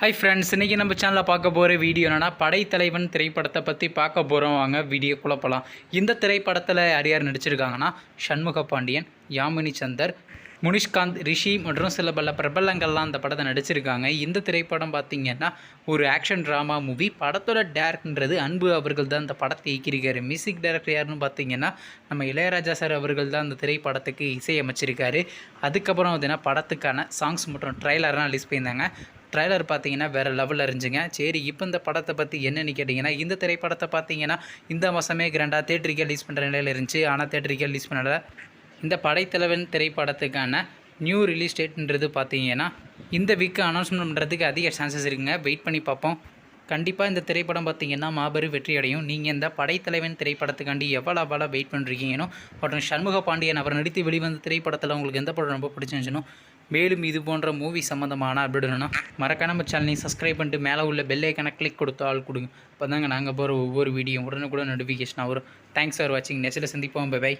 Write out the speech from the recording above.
Hi friends இன்றைக்கி நம்ம சேனலில் பார்க்க போகிற வீடியோ என்னன்னா படைத்தலைவன் திரைப்படத்தை பற்றி பார்க்க போகிறோம் வாங்க வீடியோ குழப்பலாம் இந்த திரைப்படத்தில் யார் யார் நடிச்சிருக்காங்கன்னா சண்முக பாண்டியன் யாமினி சந்தர் முனிஷ்காந்த் ரிஷி மற்றும் சில பல பிரபலங்கள்லாம் அந்த படத்தை நடிச்சிருக்காங்க. இந்த திரைப்படம் பார்த்திங்கன்னா ஒரு ஆக்ஷன் ட்ராமா மூவி படத்தோட டேரக்டர்ன்றது அன்பு அவர்கள் தான் இந்த படத்தை இயக்கியிருக்காரு. மியூசிக் டைரக்டர் யாருன்னு பார்த்தீங்கன்னா நம்ம இளையராஜா சார் அவர்கள் தான் அந்த திரைப்படத்துக்கு இசையமைச்சிருக்காரு. அதுக்கப்புறம் பார்த்தீங்கன்னா படத்துக்கான சாங்ஸ் மற்றும் ட்ரைலர்லாம் ரிலீஸ் பண்ணியிருந்தாங்க. ட்ரைலர் பார்த்தீங்கன்னா வேறு லெவலில் இருந்துச்சுங்க. சரி இப்போ இந்த படத்தை பற்றி என்னென்னு கேட்டிங்கன்னா இந்த திரைப்படத்தை பார்த்தீங்கன்னா இந்த மாதமே கிராண்டாக தேட்டருக்கு ரிலீஸ் பண்ணுற நிலையில் இருந்துச்சு. ஆனால் தேட்டருக்கு ரிலீஸ் பண்ணல. இந்த படைத்தலைவன் திரைப்படத்துக்கான நியூ ரிலீஸ் டேட்ன்றது பார்த்தீங்கன்னா இந்த வீக்கு அனௌன்ஸ்மெண்ட் பண்ணுறதுக்கு அதிக சான்சஸ் இருக்குங்க. வெயிட் பண்ணி பார்ப்போம். கண்டிப்பாக இந்த திரைப்படம் பார்த்தீங்கன்னா மாபெரும் வெற்றி அடையும் நீங்கள் இந்த படைத்தலைவன் திரைப்படத்துக்காண்டி எவ்வளோ அவ்வளோ வெயிட் பண்ணுறீங்கன்னோ மற்றும் சண்முக பாண்டியன் அவர் நடித்து வெளிவந்த திரைப்படத்தில் உங்களுக்கு எந்த படம் ரொம்ப பிடிச்சிருந்துச்சுனோ மேலும் இது போன்ற மூவி சம்மந்தமான அப்டேட் மறக்காம நம்ம சேனலையும் சப்ஸ்கிரைப் பண்ணிட்டு மேலே உள்ள பெல் ஐக்கனை கிளிக் கொடுத்து ஆள் கொடுங்க. அப்போ தாங்க நாங்கள் போகிற ஒவ்வொரு வீடியோ உடனுக்குடன் நோட்டிஃபிகேஷன் வரும். தேங்க்ஸ் ஃபார் வாட்சிங் நெக்ஸ்ட்டில் சந்திப்போம். பை